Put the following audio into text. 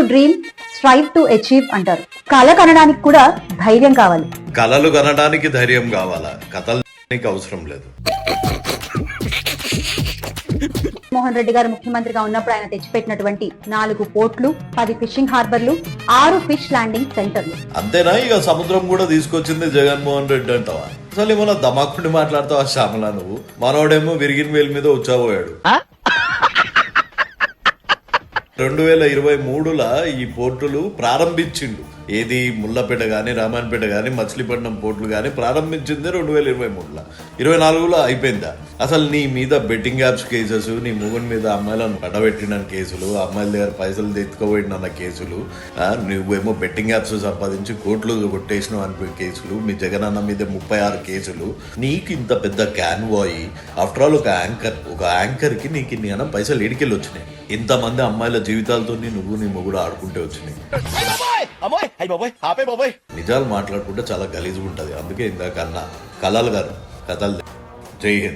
To dream strive to achieve అంటారు. కళ కనడానికి కూడా ధైర్యం కావాలి. కళలు కనడానికి ధైర్యం కావాలా? కథలు అవసరం లేదు. మోహన్ రెడ్డి గారు ముఖ్యమంత్రిగా ఉన్నప్పుడు ఆయన తెచ్చిపెట్టినటువంటి నాలుగు పోర్ట్లు పది ఫిషింగ్ హార్బర్లు ఆరు ఫిష్ ల్యాండింగ్ సెంటర్లు. అంతేనా? ఇక సముద్రం కూడా తీసుకొచ్చింది జగన్మోహన్ రెడ్డి అంటావా? అసలు ఏమన్నా దమాకుండి మాట్లాడతావా శ్యామలా నువ్వు? మనోడేమో విరిగిన వేలు మీద వచ్చాపోయాడు రెండు వేల ఇరవై మూడుల ఈ పోర్టులు ప్రారంభించిండు. ఏది ముల్లపేట కానీ రామాయణపేట కానీ మచిలీపట్నం పోర్టులు కానీ ప్రారంభించింది రెండు వేల ఇరవై మూడులో. ఇరవై నాలుగులో అయిపోయిందా? అసలు నీ మీద బెట్టింగ్ యాప్స్ కేసెస్ నీ ముగుని మీద అమ్మాయిలను పడబెట్టిన కేసులు అమ్మాయిల దగ్గర పైసలు తెచ్చుకోబెట్టిన కేసులు నువ్వేమో బెట్టింగ్ యాప్స్ సంపాదించి కోట్లు కొట్టేసిన అనిపే కేసులు మీ జగనన్న మీద ముప్పై ఆరు కేసులు. నీకు ఇంత పెద్ద క్యాన్వాయి ఆఫ్టర్ ఆల్ ఒక యాంకర్ ఒక యాంకర్కి నీకు ఇన్ని అన్న పైసలు ఎడికెళ్ళి వచ్చినాయి ఇంతమంది అమ్మాయిల జీవితాలతో నువ్వు నీ మొగుడు ఆడుకుంటే వచ్చినాయి. అమ్మాయి అయ్యి బాబాయ్ ఆపే బాబాయ్. నిజాలు మాట్లాడుకుంటే చాలా గలీజ్గా ఉంటుంది. అందుకే ఇందాక అన్న కళలు గారు కథలు జై హింద్.